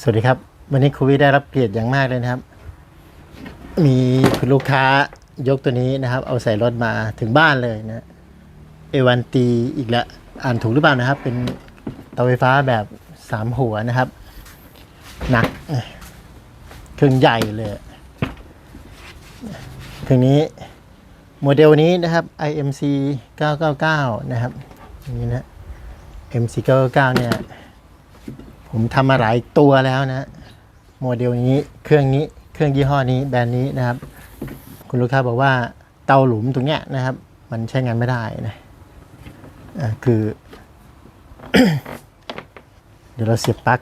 สวัสดีครับ วันนี้ครูวิได้รับเกียรติอย่างมากเลยนะครับ มีคุณลูกค้ายกตัวนี้นะครับ เอาใส่รถมาถึงบ้านเลยนะเอวันตีอีกแล้วอ่านถูกหรือเปล่านะครับ เป็นเตาไฟฟ้าแบบสามหัวนะครับ หนักเครื่องใหญ่เลยเครื่องนี้โมเดลนี้นะครับ IMC 999 นะครับอย่างนี้นะ MC 999เนี่ย ผมทำมาหลายตัวแล้วนะ โมเดลนี้เครื่องนี้เครื่องยี่ห้อนี้แบรนด์นี้นะครับ คุณลูกค้าบอกว่าเตาหลุมตรงเนี้ยนะครับ มันใช้งานไม่ได้นะอ่าคือ เดี๋ยวเราเสียบปลั๊ก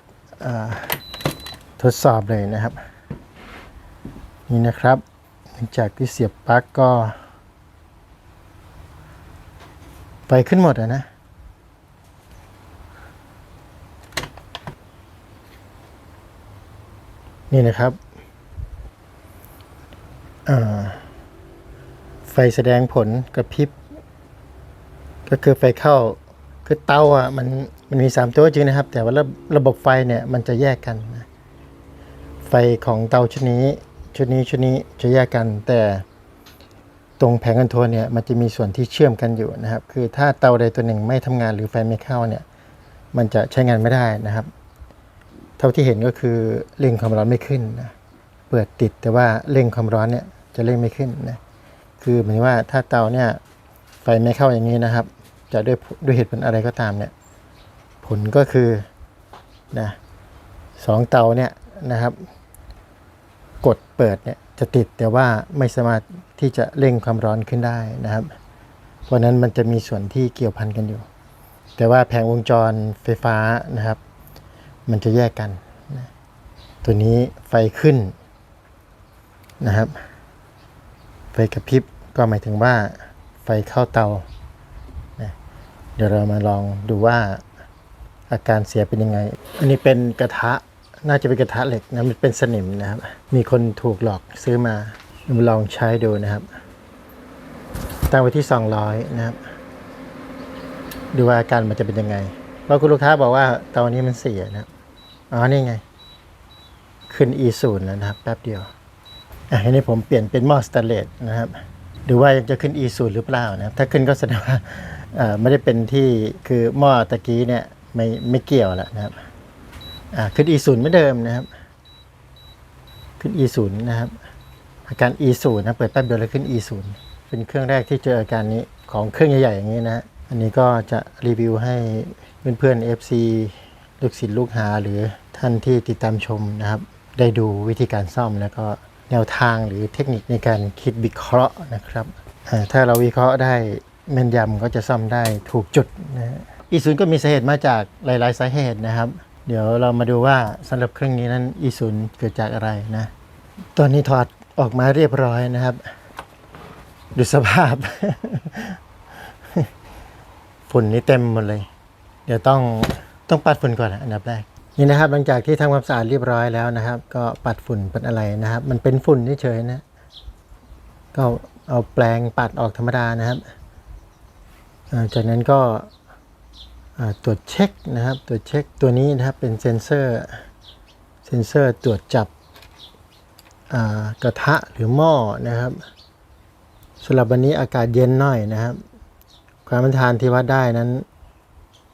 ทดสอบเลยนะครับ นี่นะครับหลังจากที่เสียบปลั๊กก็ไฟขึ้นหมดอะนะ นี่นะครับไฟแสดงผลกระพริบ ก็คือไฟเข้า คือเตาอะมันมันมีสามตัวจริงนะครับ แต่ว่าระระบบไฟเนี่ยมันจะแยกกันนะไฟของเตาชุดนี้ชุดนี้ชุดนี้จะแยกกัน แต่ตรงแผงคอนโทรลเนี่ยมันจะมีส่วนที่เชื่อมกันอยู่นะครับ คือถ้าเตาใดตัวหนึ่งไม่ทำงานหรือไฟไม่เข้าเนี่ย มันจะใช้งานไม่ได้นะครับ เท่าที่เห็นก็คือเร่งความร้อนไม่ขึ้นนะเปิดติดแต่ว่าเร่งความร้อนเนี่ยจะเร่งไม่ขึ้นนะคือหมายว่าถ้าเตาเนี่ยไฟไม่เข้าอย่างนี้นะครับ จะด้วยด้วยเหตุผลอะไรก็ตามเนี่ยผลก็คือนะสองเตาเนี่ยนะครับ กดเปิดเนี่ยจะติดแต่ว่าไม่สามารถที่จะเร่งความร้อนขึ้นได้นะครับ เพราะนั้นมันจะมีส่วนที่เกี่ยวพันกันอยู่ แต่ว่าแผงวงจรไฟฟ้านะครับ มันจะแยกกันนะตัวนี้ไฟขึ้นนะครับ ไฟกระพริบก็หมายถึงว่าไฟเข้าเตานะเดี๋ยวเรามาลองดูว่าอาการเสียเป็นยังไง อันนี้เป็นกระทะน่าจะเป็นกระทะเหล็กนะมันเป็นสนิมนะครับ มีคนถูกหลอกซื้อมามาลองใช้ดูนะครับ ตั้งไว้ที่ 200 นะครับ ดูว่าอาการมันจะเป็นยังไงเพราะคุณลูกค้าบอกว่าเตานี้มันเสียนะครับ อ๋อ นี่ไง ขึ้น e 0แล้วนะครับ แป๊บเดียว อะทีนี้ผมเปลี่ยนเป็นหม้อสแตนเลสนะครับ ดูว่ายังจะขึ้น e 0หรือเปล่านะครับ ถ้าขึ้นก็แสดงว่าไม่ได้เป็นที่คือหม้อตะกี้เนี่ยไม่ไม่เกี่ยวแล้วนะครับ อ่าขึ้น e 0ไม่เดิมนะครับ ขึ้น e 0นะครับ อาการ e 0นะ เปิดแป๊บเดียวแล้วขึ้น e 0เป็นเครื่องแรกที่เจออาการนี้ของเครื่องใหญ่ๆอย่างนี้นะ อันนี้ก็จะรีวิวให้เพื่อนๆ FC ลูกศิษย์ลูกหาหรือท่านที่ติดตามชมนะครับ ได้ดูวิธีการซ่อมแล้วก็แนวทางหรือเทคนิคในการคิดวิเคราะห์นะครับถ้าเราวิเคราะห์ได้แม่นยำก็จะซ่อมได้ถูกจุดนะฮะอีศูนย์ก็มีสาเหตุมาจากหลาย ๆ สาเหตุนะครับ เดี๋ยวเรามาดูว่าสำหรับเครื่องนี้นั้นอีศูนย์เกิดจากอะไรนะตอนนี้ถอดออกมาเรียบร้อยนะครับ ดูสภาพฝุ่นนี่เต็มหมดเลย เดี๋ยวต้อง ต้องปัดฝุ่นก่อนนะอันดับแรกนี่นะครับหลังจากที่ทำความสะอาดเรียบร้อยแล้วนะครับ ก็ปัดฝุ่นเป็นอะไรนะครับ มันเป็นฝุ่นเฉยๆนะก็เอาแปรงปัดออกธรรมดานะครับจากนั้นก็ตรวจเช็คนะครับตรวจเช็คตัวนี้นะครับเป็นเซนเซอร์เซนเซอร์ตรวจจับกระทะหรือหม้อนะครับสำหรับวันนี้อากาศเย็นหน่อยนะครับ ความต้านทานที่วัดได้นั้น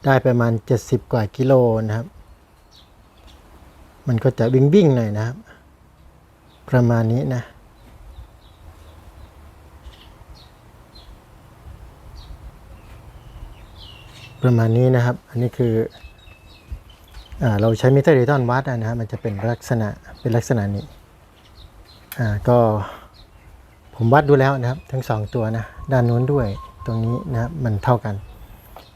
ได้ประมาณ 70 กว่ากิโลนะครับ มันก็จะวิ่งวิ่งหน่อยนะครับ ประมาณนี้นะ ประมาณนี้นะครับ อันนี้คืออเราใช้มิเตอร์ดิจิตอลวัดนะครับ มันจะเป็นลักษณะเป็นลักษณะนี้อ่าก็ผมวัดดูแล้วนะครับ ทั้งสองตัวนะ ด้านนู้นด้วยตรงนี้นะครับ มันเท่ากัน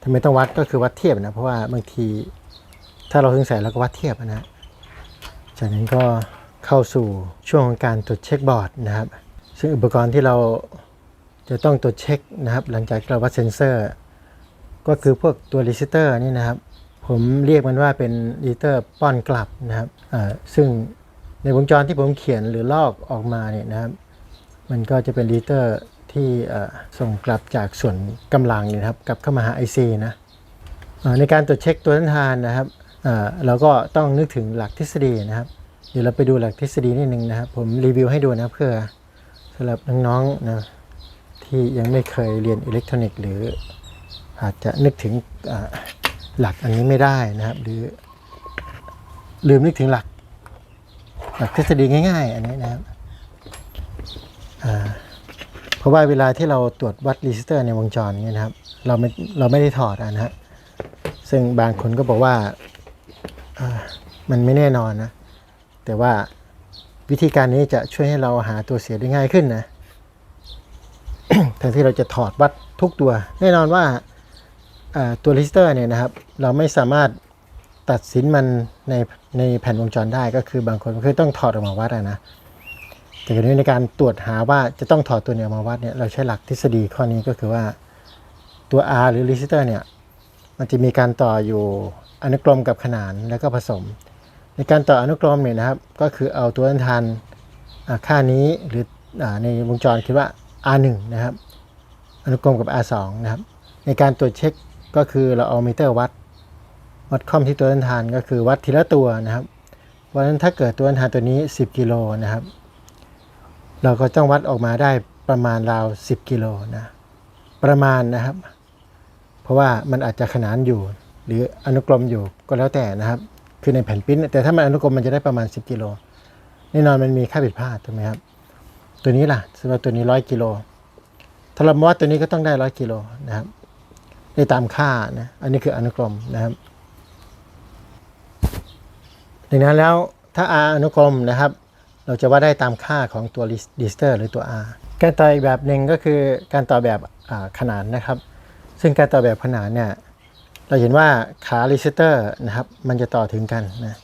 ทำไมต้องวัดก็คือวัดเทียบนะ เพราะว่าบางทีถ้าเราสงสัยเราก็วัดเทียบนะ จากนั้นก็เข้าสู่ช่วงของการตรวจเช็คบอร์ดนะครับ ซึ่งอุปกรณ์ที่เราจะต้องตรวจเช็คนะครับ หลังจากที่เราวัดเซนเซอร์ ก็คือพวกตัวรีซิสเตอร์นี่นะครับ ผมเรียกมันว่าเป็นรีซิสเตอร์ป้อนกลับนะครับซึ่งในวงจรที่ผมเขียนหรือลอกออกมาเนี่ยนะครับ มันก็จะเป็นรีซิสเตอร์ ที่ส่งกลับจากส่วนกำลังเนี่ยนะครับกลับเข้ามาหา IC นะในการตรวจเช็คตัวต้านทานนะครับเราก็ต้องนึกถึงหลักทฤษฎีนะครับ เดี๋ยวเราไปดูหลักทฤษฎีนิดนึงนะครับ ผมรีวิวให้ดูนะเพื่อสำหรับน้องๆนะที่ยังไม่เคยเรียนอิเล็กทรอนิกส์ หรืออาจจะนึกถึงหลักอันนี้ไม่ได้นะครับ หรือลืมนึกถึงหลัก หลักทฤษฎีง่าย ๆ อันนี้นะครับอ่า ราะว่าเวลาที่เราตรวจวัดรีสิสเตอร์ในวงจรเนี่ยนะครับ เราไม่เราไม่ได้ถอดอนะฮะซึ่งบางคนก็บอกว่ามันไม่แน่นอนนะ แต่ว่าวิธีการนี้จะช่วยให้เราหาตัวเสียได้ง่ายขึ้นนะแทนที่เราจะถอดวัดทุกตัว แน่นอนว่าตัวรีสเตอร์เนี่ยนะครับ เราไม่สามารถตัดสินมันในในแผ่นวงจรได้ก็คือบางคนก็คือต้องถอดออกมาวัดนะ แต่ทีนี้ในการตรวจหาว่าจะต้องถอดตัวเนี้ออกมาวัดเนี่ยเราใช้หลักทฤษฎีข้อนี้ก็คือว่าตัว R หรือรีสเตอร์เนี่ยมันจะมีการต่ออยู่อนุกรมกับขนานแล้วก็ผสม ในการต่ออนุกรมเนี่ยนะครับ ก็คือเอาตัวต้นทานค่านี้หรืออในวงจรคิดว่า R1 นะครับ อนุกรมกับ R2 นะครับ ในการตรวจเช็คก็คือเราเอามิเตอร์วัด วัดค่อมที่ตัวต้นทานก็คือวัดทีละตัวนะครับเพราะฉะนั้นถ้าเกิดตัวต้นทานตัวนี้ 10กิโลนะครับ เราก็ต้องวัดออกมาได้ประมาณราว10กิโลนะประมาณนะครับ เพราะว่ามันอาจจะขนานอยู่ หรืออนุกรมอยู่ก็แล้วแต่นะครับ คือในแผ่นปิ้นแต่ถ้ามันอนุกรมมันจะได้ประมาณ 10กิโลแน่นอนมันมีค่าผิดพลาดถูกไหมครับ ตัวนี้ล่ะสมมติว่าตัวนี้100กิโลถ้าเราวัดตัวนี้ก็ต้องได้100กิโลนะครับได้ตามค่านะอันนี้คืออนุกรมนะครับดังนั้นแล้วถ้า R อนุกรมนะครับ เราจะวัดได้ตามค่าของตัวดิสเตอร์หรือตัว R การต่ออีกแบบหนึ่งก็คือการต่อแบบขนานนะครับ ซึ่งการต่อแบบขนานเนี่ยเราเห็นว่าขารีเซเตอร์นะครับมันจะต่อถึงกันนะ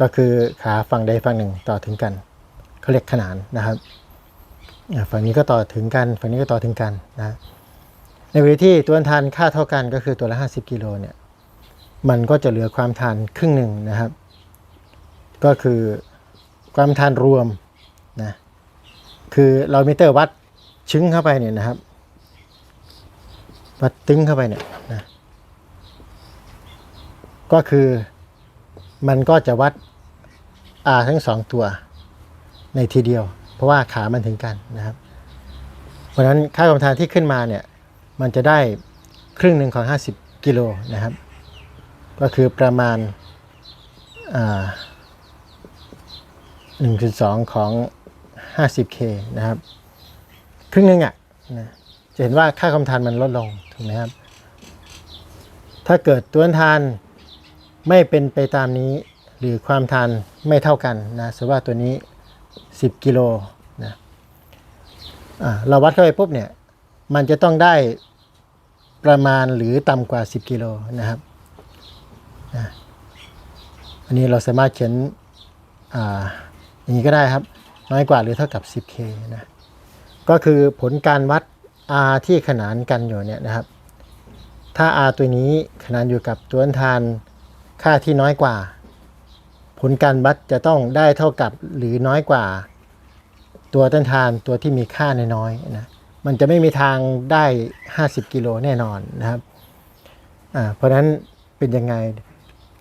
ก็คือขาฝั่งใดฝั่งหนึ่งต่อถึงกันเขาเรียกขนานนะครับฝั่งนี้ก็ต่อถึงกัน ฝั่งนี้ก็ต่อถึงกันนะในเวลาที่ตัวทานค่าเท่ากันก็คือตัวละ 50กิโลเนี่ยมันก็จะเหลือความทานครึ่งหนึ่งนะครับ ก็คือ ความทานรวมนะคือเรามิเตอร์วัดชึ้งเข้าไปเนี่ยนะครับ วัดตึ้งเข้าไปเนี่ยนะก็คือมันก็จะวัด R ทั้งสองตัวในทีเดียว เพราะว่าขามันถึงกันนะครับ เพราะนั้นค่ากำทานที่ขึ้นมาเนี่ยมันจะได้ครึ่งหนึ่งของ 50 กิโลนะครับ ก็คือประมาณอ่า 1.2 ของ 50K นะครับ ครึ่งหนึงอะนะจะเห็นว่าค่ากำทานมันลดลงถูกไหมครับ ถ้าเกิดตัวทานไม่เป็นไปตามนี้หรือความทานไม่เท่ากันนะสมมติว่าตัวนี้ 10 กิโลนะอ่าเราวัดเข้าไปปุ๊บเนี่ย มันจะต้องได้ประมาณหรือต่ำกว่า 10 กิโลนะครับนะอันนี้เราสามารถเขียนอ่า อย่างนี้ก็ได้ครับ น้อยกว่าหรือเท่ากับ 10K นะก็คือผลการวัด R ที่ขนานกันอยู่เนี่ยนะครับ ถ้า R ตัวนี้ขนานอยู่กับตัวต้นทานค่าที่น้อยกว่า ผลการวัดจะต้องได้เท่ากับหรือน้อยกว่า ตัวต้นทานตัวที่มีค่าน้อยๆนะมันจะไม่มีทางได้ 50 กิโลแน่นอนนะครับ อ่า เพราะนั้นเป็นยังไง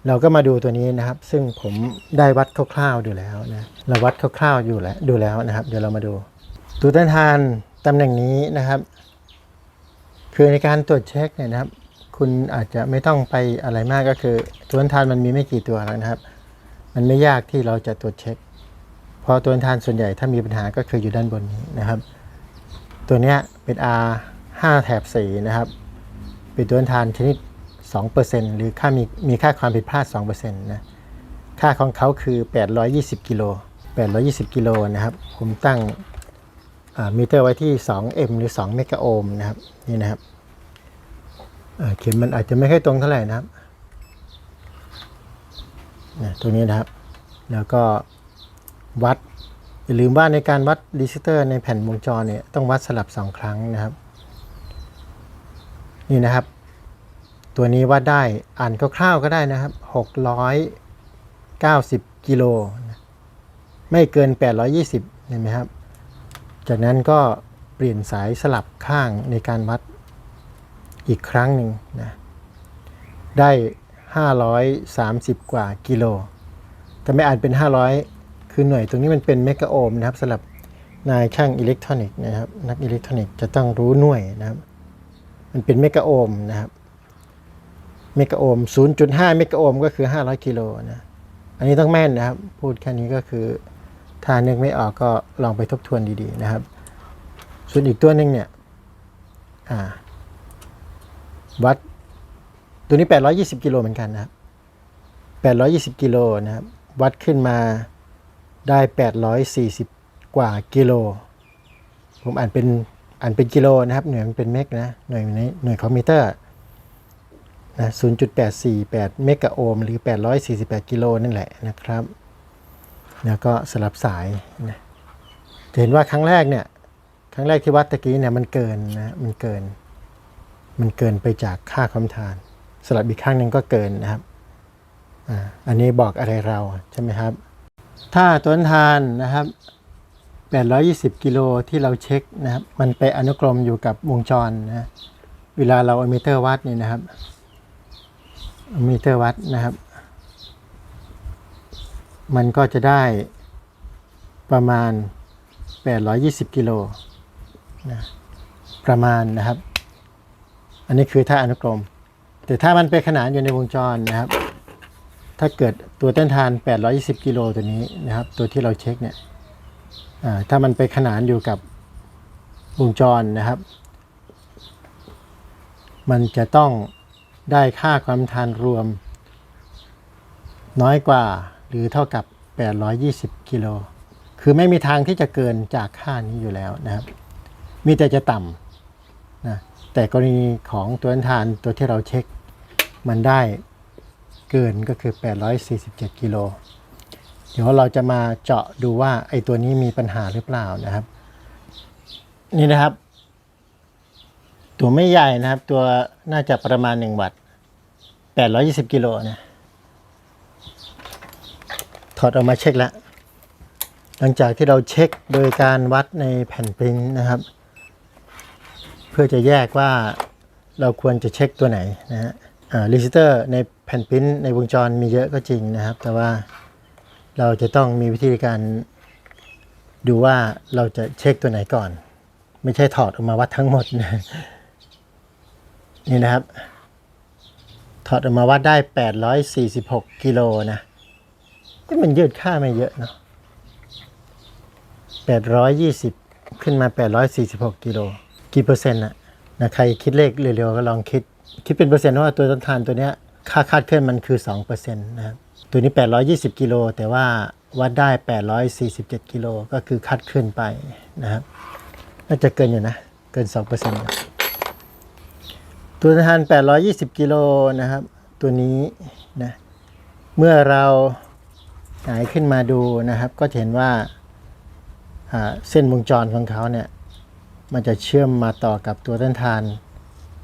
เราก็มาดูตัวนี้นะครับ ซึ่งผมได้วัดคร่าวๆดูแล้วนะเราวัดคร่าวๆอยู่แล้วดูแล้วนะครับ เดี๋ยวเรามาดู ตัวต้านทานตำแหน่งนี้นะครับ คือในการตรวจเช็คเนี่ยนะครับ คุณอาจจะไม่ต้องไปอะไรมากก็คือ ตัวต้านทานมันมีไม่กี่ตัวแล้วนะครับ มันไม่ยากที่เราจะตรวจเช็คเพราะตัวต้านทานส่วนใหญ่ถ้ามีปัญหาก็คืออยู่ด้านบนนี้นะครับ ตัวนี้เป็น R 5แถบ4นะครับ เป็นตัวต้านทานชนิด 2%หรือค่ามีมีค่าความผิดพลาด2%นะค่าของเขาคือ 820กิโล820กิโลนะครับ ผมตั้งมิเตอร์ไว้ที่ 2M หรือ 2 เมกะโอห์มนะครับ นี่นะครับเข็มมันอาจจะไม่ค่อยตรงเท่าไหร่นะครับนะตรงนี้นะครับ แล้วก็วัด อย่าลืมว่าในการวัดรีสิสเตอร์ในแผ่นวงจรเนี่ย ต้องวัดสลับ 2 ครั้งนะครับ นี่นะครับ ตัวนี้วัดได้อ่านคร่าวๆก็ได้นะครับ 690 กิโล ไม่เกิน 820เห็นไหมครับ จากนั้นก็เปลี่ยนสายสลับข้างในการวัดอีกครั้งหนึ่งนะได้ 530 กว่ากิโล แต่ไม่อ่านเป็น 500 คือหน่วยตรงนี้มันเป็นเมกะโอห์มนะครับสำหรับนายช่างอิเล็กทรอนิกส์นะครับ นักอิเล็กทรอนิกส์จะต้องรู้หน่วยนะครับ มันเป็นเมกะโอห์มนะครับ เมกะโอห์ม0.5 เมกะโอห์มก็คือ 500 กิโลนะ อันนี้ต้องแม่นนะครับ พูดแค่นี้ก็คือ ถ้านึกไม่ออกก็ลองไปทบทวนดีๆนะครับ ส่วนอีกตัวนึงเนี่ยอ่าวัดตัวนี้ 820 กิโลเหมือนกันนะครับ 820 กิโลนะครับ วัดขึ้นมาได้ 840 กว่ากิโล ผมอ่านเป็นอ่านเป็นกิโลนะครับ หน่วยมันเป็นเมกนะ หน่วยในหน่วยคอมพิวเตอร์ นะ0.848 เมกะโอห์มหรือ 848 กิโลนั่นแหละนะครับ แล้วก็สลับสายนะจะเห็นว่าครั้งแรกเนี่ย ครั้งแรกที่วัดตะกี้เนี่ยมันเกินนะ มันเกิน มันเกินไปจากค่าความทาน สลับอีกข้างหนึ่งก็เกินนะครับ อ่า อันนี้บอกอะไรเราใช่ไหมครับ ถ้าต้นทานนะครับ 820 กิโลที่เราเช็คนะครับ มันไปอนุกรมอยู่กับวงจรนะ เวลาเราอมิเตอร์วัดนี่นะครับ มิเตอร์วัดนะครับ มันก็จะได้ประมาณ 820 กิโลนะประมาณนะครับ อันนี้คือถ้าอนุกรม แต่ถ้ามันไปขนานอยู่ในวงจรนะครับ ถ้าเกิดตัวต้นทาน 820 กิโลตัวนี้นะครับ ตัวที่เราเช็คเนี่ยถ้ามันไปขนานอยู่กับวงจรนะครับ มันจะต้อง ได้ค่าความทานรวม น้อยกว่าหรือเท่ากับ 820 กิโล คือไม่มีทางที่จะเกินจากค่านี้อยู่แล้วนะครับ มีแต่จะต่ำนะ แต่กรณีของตัวต้นทานตัวที่เราเช็ค มันได้เกินก็คือ 847 กิโล เดี๋ยวเราจะมาเจาะดูว่าไอ้ตัวนี้มีปัญหาหรือเปล่านะครับ นี่นะครับ ตัวไม่ใหญ่นะครับ ตัวน่าจะประมาณ1วัตต์820กิโลนะ ถอดออกมาเช็คแล้ว หลังจากที่เราเช็คโดยการวัดในแผ่นปริ้นท์นะครับ เพื่อจะแยกว่าเราควรจะเช็คตัวไหนนะฮะรีจิสเตอร์ในแผ่นปริ้นท์ในวงจรมีเยอะก็จริงนะครับ แต่ว่าเราจะต้องมีวิธีการดูว่าเราจะเช็คตัวไหนก่อน ไม่ใช่ถอดออกมาวัดทั้งหมดนะ นี่นะครับ ถอดออกมาวัดได้ 846 กิโลนะที่มันยืดค่าไม่เยอะเนาะ820 ขึ้นมา 846 กิโล กี่เปอร์เซ็นต์อะนะใครคิดเลขเร็วๆ ก็ลองคิด คิดเป็นเปอร์เซ็นต์ว่าตัวต้นทานตัวเนี้ยค่าคาดเคลื่อนมันคือ 2%นะครับ ตัวนี้ 820 กิโล แต่ว่าวัดได้ 847 กิโล ก็คือคาดเคลื่อนไปนะครับ น่าจะเกินอยู่นะ เกิน 2%นะ ตัวต้นทาน820 กิโลนะครับ ตัวนี้นะเมื่อเราหงายขึ้นมาดูนะครับ ก็จะเห็นว่าเส้นวงจรของเขาเนี่ยมันจะเชื่อมมาต่อกับตัวต้นทาน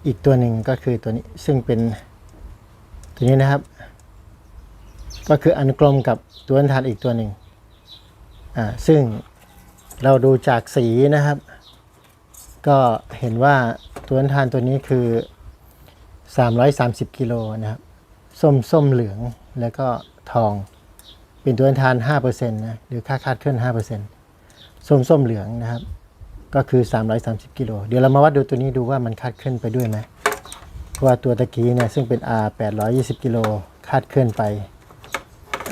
อีกตัวหนึ่งก็คือตัวนี้ซึ่งเป็นตัวนี้นะครับ ก็คืออนุกรมกับตัวต้นทานอีกตัวหนึ่งอ่าซึ่งเราดูจากสีนะครับ ก็เห็นว่าตัวต้นทานตัวนี้คือ 330 กิโลนะครับ ส้มส้มเหลืองแล้วก็ทอง เป็นตัวต้นทาน5%นะหรือค่าคาดเคลื่อน5%ส้มส้มเหลืองนะครับ ก็คือ 330 กิโลเดี๋ยวเรามาวัดดูตัวนี้ดูว่ามันคาดเคลื่อนไปด้วยไหมเพราะว่าตัวตะกี้เนี่ยซึ่งเป็น R 820 กิโลคาดเคลื่อนไป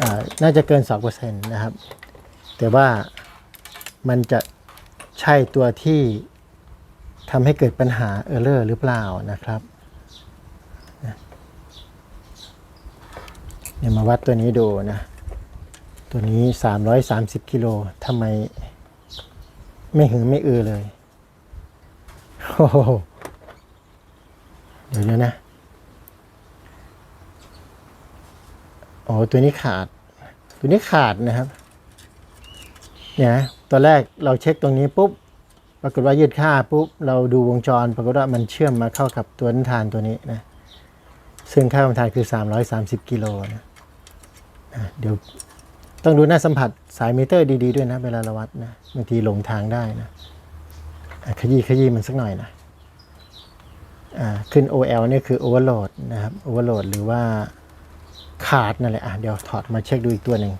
อ่าน่าจะเกิน 2%นะครับ แต่ว่ามันจะใช่ตัวที่ทำให้เกิดปัญหาเออร์เลอร์หรือเปล่านะครับ เดี๋ยมาวัดตัวนี้ดูนะ ตัวนี้ 330กิโลทำไม ไม่หือไม่อือเลยโอ้โหเดี๋ยวนะโอ้ตัวนี้ขาด ตัวนี้ขาดนะครับ เนี่ยนะตอนแรกเราเช็คตรงนี้ปุ๊บ ปรากฏว่ายืดค่าปุ๊บ เราดูวงจร ปรากฏว่ามันเชื่อมมาเข้ากับตัวต้นทานตัวนี้นะ ซึ่งค่าต้นทานคือ 330 กิโลนะ เดี๋ยวต้องดูหน้าสัมผัสสายมิเตอร์ดี ๆ ด้วยนะ เวลาเราวัดนะบางทีหลงทางได้นะขยี้ขยี้มันสักหน่อยนะขึ้น OL เนี่คือ overload นะครับ overload หรือว่าขาดนั่นแหละอะเดี๋ยวถอดมาเช็คดูอีกตัวหนึ่ง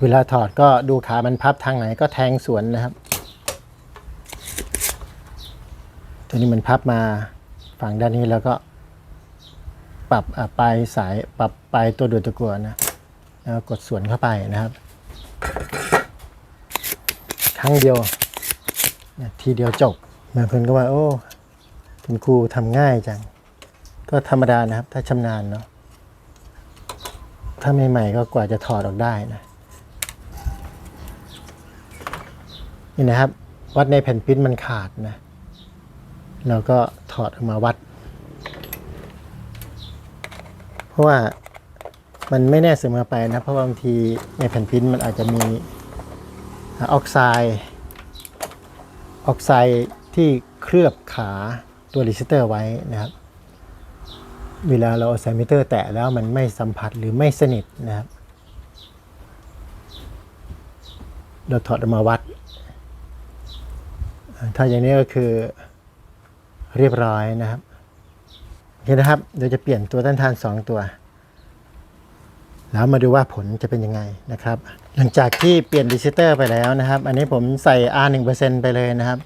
เวลาถอดก็ดูขามันพับทางไหนก็แทงสวนนะครับ ตัวนี้มันพับมาฝั่งด้านนี้แล้วก็ ปรับปลายสายปรับปลายตัวดูดตะกัวนะแล้วกดสวนเข้าไปนะครับ ครั้งเดียวเนี่ยทีเดียวจบบางคนก็ว่าโอ้คุณครูทำง่ายจัง ก็ธรรมดานะครับ ถ้าชำนาญเนาะถ้าใหม่ๆก็กว่าจะถอดออกได้นะนี่นะครับ วัดในแผ่นพิมพ์มันขาดนะเราก็ถอดออกมาวัด เพ ราะว่ามันไม่แน่เสมอไปนะ เพราะบางทีในแผ่นพิมพ์มันอาจจะมีออกไซด์ออกไซด์ที่เคลือบขาตัวรีเซสเตอร์ไว้นะครับ เวลาเราเอาไซมิเตอร์แตะแล้วมันไม่สัมผัสหรือไม่สนิทนะครับ เราถอดออกมาวัด ถ้าอย่างนี้ก็คือเรียบร้อยนะครับ เคนะครับเดี๋ยวจะเปลี่ยนตัวต้านทาน 2 ตัว แล้วมาดูว่าผลจะเป็นยังไงนะครับ หลังจากที่เปลี่ยนรีเซตเตอร์ไปแล้วนะครับ อันนี้ผมใส่ R 1%ไปเลยนะครับ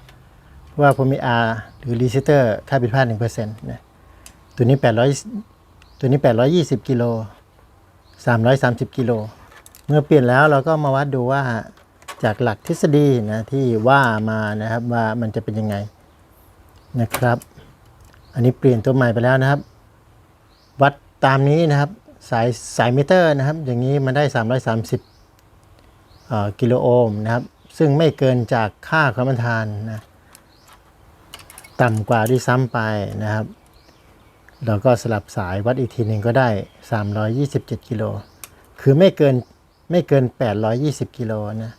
ว่าผมมี R หรือรีเซตเตอร์ค่าผิดพลาด1%นะตัวนี้ 800 ตัวนี้ 820 กิโล 330 กิโล เมื่อเปลี่ยนแล้วเราก็มาวัดดูว่าจากหลักทฤษฎีนะที่ว่ามานะครับว่ามันจะเป็นยังไงนะครับ อันนี้เปลี่ยนตัวใหม่ไปแล้วนะครับ วัดตามนี้นะครับ สายสายมิเตอร์นะครับ อย่างนี้มันได้ 330กิโลโอห์มนะครับ ซึ่งไม่เกินจากค่าความต้านทานนะต่ำกว่าด้วยซ้ำไปนะครับ เราก็สลับสายวัดอีกทีหนึ่งก็ได้ 327 กิโล คือไม่เกินไม่เกิน 820 กิโลนะ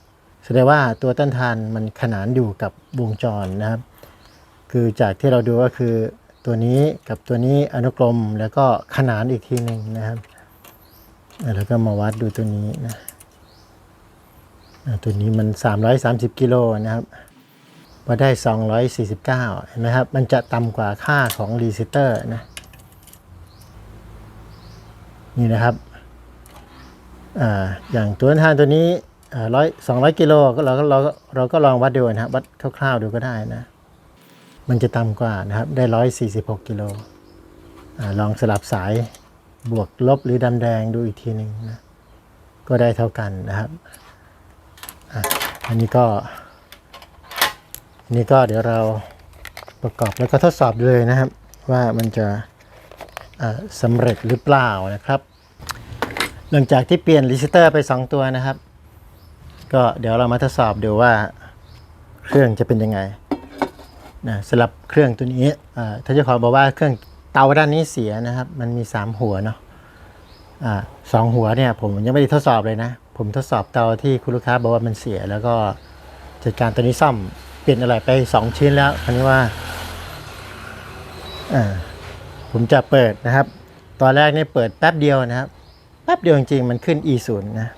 แสดงว่าตัวต้านทานมันขนานอยู่กับวงจรนะครับ คือจากที่เราดูก็คือ ตัวนี้กับตัวนี้อนุกรมแล้วก็ขนานอีกทีหนึ่งนะครับ แล้วก็มาวัดดูตัวนี้นะตัวนี้มัน 330 กิโลนะครับวัดได้ 249 เห็นไหมครับ มันจะต่ำกว่าค่าของรีเซตเตอร์นะ นี่นะครับอ่าอย่างตัวนทานตัวนี้ร้อยสองร้อยกิโลก็เราก็เราก็เราก็ลองวัดดูนะครับ วัดคร่าวๆดูก็ได้นะ มันจะต่ำกว่านะครับ ได้ร้อยสี่สิบหกกิโลอลองสลับสายบวกลบหรือดำแดงดูอีกทีหนึ่งนะก็ได้เท่ากันนะครับออันนี้ก็อันนี้ก็เดี๋ยวเราประกอบแล้วก็ทดสอบเลยนะครับ ว่ามันจะสำเร็จหรือเปล่านะครับ หลังจากที่เปลี่ยนรีเซเตอร์ไป 2 ตัวนะครับ ก็เดี๋ยวเรามาทดสอบดูว่าเครื่องจะเป็นยังไง นะสำหรับเครื่องตัวนี้อ่าถ้าเจ้าของบอกว่าเครื่องเตาด้านนี้เสียนะครับ มันมี 3 หัวเนาะอ่าสองหัวเนี่ยผมยังไม่ได้ทดสอบเลยนะ ผมทดสอบเตาที่คุณลูกค้าบอกว่ามันเสีย แล้วก็จัดการตัวนี้ซ่อมเปลี่ยนอะไรไป 2 ชิ้นแล้วคันนี้ว่าผมจะเปิดนะครับ ตอนแรกนี่เปิดแป๊บเดียวนะครับ แป๊บเดียวจริงๆมันขึ้น e 0นะ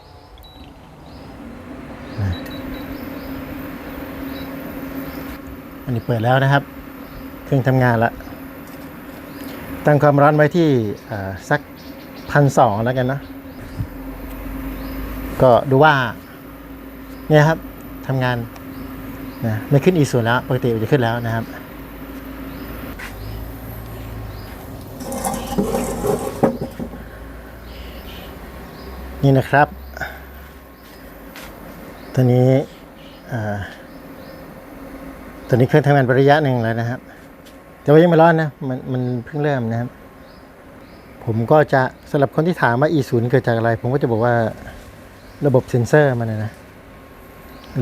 อันนี้เปิดแล้วนะครับ เครื่องทำงานละตั้งความร้อนไว้ที่สักพันสองแล้วกันนะ ก็ดูว่า เนี่ยครับทำงานนะไม่ขึ้น e 0แล้ว ปกติมันจะขึ้นแล้วนะครับนี่นะครับ ตัวนี้อ่า ตัวนี้เครื่องทำงานประยะหนึ่งแล้วนะครับ แต่ว่ายังไม่ร้อนนะ มันมันเพิ่งเริ่มนะครับ ผมก็จะสำหรับคนที่ถามว่า e 0เกิดจากอะไร ผมก็จะบอกว่าระบบเซ็นเซอร์มันนะนะ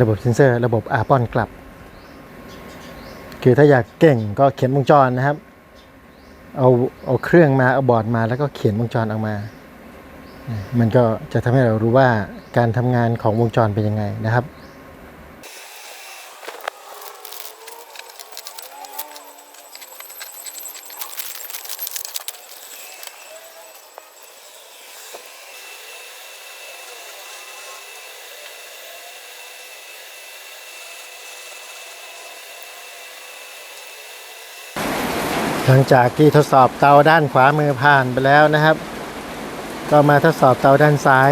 ระบบเซ็นเซอร์ ระบบอาร์ปอนกลับ คือถ้าอยากเก่งก็เขียนวงจรนะครับ เอาเอาเครื่องมาเอาบอร์ดมาแล้วก็เขียนวงจรออกมา มันก็จะทำให้เรารู้ว่าการทำงานของวงจรเป็นยังไงนะครับ หลังจากที่ทดสอบเตาด้านขวามือผ่านไปแล้วนะครับ ก็มาทดสอบเตาด้านซ้าย